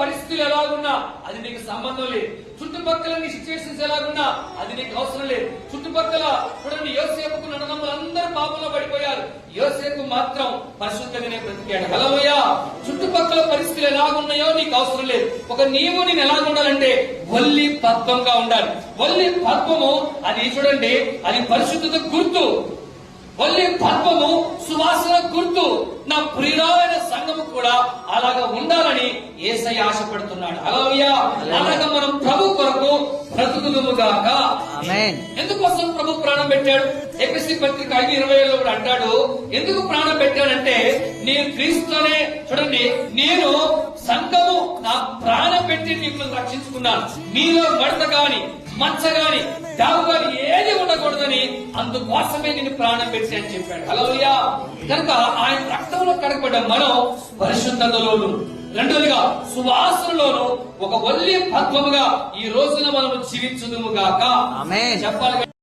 పరిస్థితులు ఎలాగున్నా అది నీకు సంబంధం లేదు. చుట్టుపక్కల నీ సిచ్యువేషన్స్ ఎలాగున్నా అది నీకు అవసరం లేదు. చుట్టుపక్కల చూడండి యోసేపుకు నడనమ్మలు అందరూ పాపంలో పడిపోయారు. యోసేపు మాత్రం పరిశుద్ధంగానే బ్రతికాడు. హలోయా చుట్టుపక్కల పరిస్థితులు ఎలాగున్నాయో నీకు అవసరం లేదు. ఒక నీవు నేను ఎలా ఉండాలంటే వల్లి పద్మంగా ఉండాలి. వల్లి పద్మము అది చూడండి అది పరిశుద్ధత గుర్తు. వల్లి పద్మము సువాసన గుర్తు. నా ప్రియురాలైన సంఘము కూడా అలాగా ఉండాలని ఏసై ఆశపడుతున్నాడు. అలాగా అలాగా మనం ప్రభు కొరకు బ్రతుకుదుముగాక. ఎందుకోసం ప్రభు ప్రాణం పెట్టాడు? ఎపిసి పత్రిక ఐదు ఇరవై ఏళ్ళు కూడా అంటాడు ఎందుకు ప్రాణం పెట్టాడంటే నేను క్రీస్తునే చూడండి నేను సంఘము నా ప్రాణం పెట్టి మిమ్మల్ని రక్షించుకున్నాను. మీలో మడత గాని మచ్చ గాని దాగు గాని ఏది ఉండకూడదని అందుకోసమే నేను ప్రాణం పెట్టి అని చెప్పాడు. హలోయా కనుక ఆయన రక్తంలో కడగబడ్డ మనం పరిశుద్ధతలోను రెండోదిగా సువాసనలోను ఒక వల్లి పద్మముగా ఈ రోజున మనం జీవించుదుము గాక. చెప్పాలి